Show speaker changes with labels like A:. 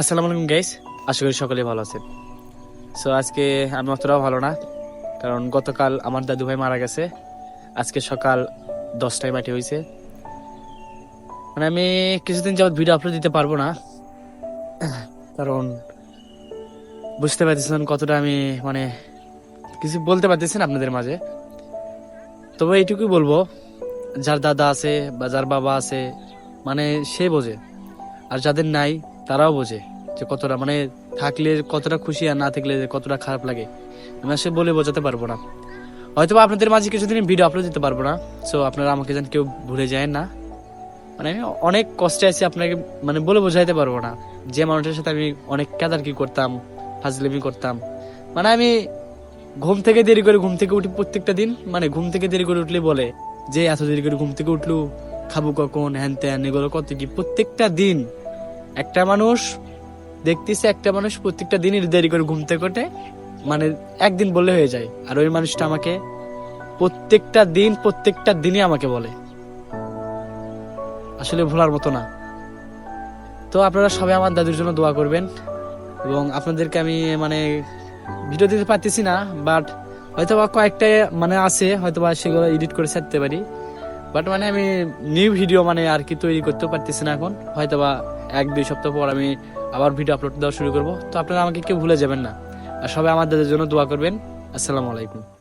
A: আসসালামু আলাইকুম গাইস আশা করি সকলে ভালো আছেন। সো আজকে আমি অতটাও ভালো না, কারণ গতকাল আমার দাদু ভাই মারা গেছে। আজকে সকাল দশটায় মাটি হয়েছে। মানে আমি কিছুদিন যাবত ভিডিও আপলোড দিতে পারব না, কারণ বুঝতে পারতেছেন কতটা আমি মানে কিছু বলতে পারতেছেন আপনাদের মাঝে। তবে এইটুকুই বলব, যার দাদা আছে বা যার বাবা আছে মানে সে বোঝে। আর যাদের নাই তারাও বোঝে যে কতটা মানে থাকলে কতটা খুশি আর না থাকলে কতটা খারাপ লাগে। আমি আসলে বলে বোঝাতে পারব না। হয়তো আপনাদের মাঝে কিছুদিন ভিডিও আপলোড দিতে পারব না সো আপনারা আমাকে যেন কেউ ভুলে যায় না। মানে আমি অনেক কষ্টে আছি, আপনাকে মানে বলে বোঝাইতে পারব না। যে মানুষের সাথে আমি অনেক কি করতাম, ফাজলেমি করতাম। মানে আমি ঘুম থেকে দেরি করে ঘুম থেকে উঠি প্রত্যেকটা দিন মানে ঘুম থেকে দেরি করে উঠলে বলে যে, এত দেরি করে ঘুম থেকে উঠলু, খাব কখন, হ্যান ত্যান, এগুলো কত কি? প্রত্যেকটা দিন একটা মানুষ দেখতেছে, একটা মানুষ প্রত্যেকটা দিনই দেরি করে ঘুমতে ওঠে মানে একদিন বললে হয়ে যায়। আর ওই মানুষটা আমাকে প্রত্যেকটা দিন, প্রত্যেকটা দিনই আমাকে বলে। আসলে ভোলার মতো না। তো আপনারা সবাই আমার দাদুর জন্য দোয়া করবেন। এবং আপনাদেরকে আমি মানে ভিডিও দিতে পারতেছি না বাট হয়তো বা কয়েকটা মানে আছে হয়তো বা সেগুলো এডিট করে ছাড়তে পারি। বাট মানে আমি নিউ ভিডিও মানে আর কি তৈরি করতে পারতেছি না এখন। হয়তো বা এক, দুই সপ্তাহ পর আমি আবার ভিডিও আপলোড দেওয়া শুরু করব। তো আপনারা আমাকে কেউ ভুলে যাবেন না। আর সবাই আমাদের জন্য দোয়া করবেন। আসসালামু আলাইকুম।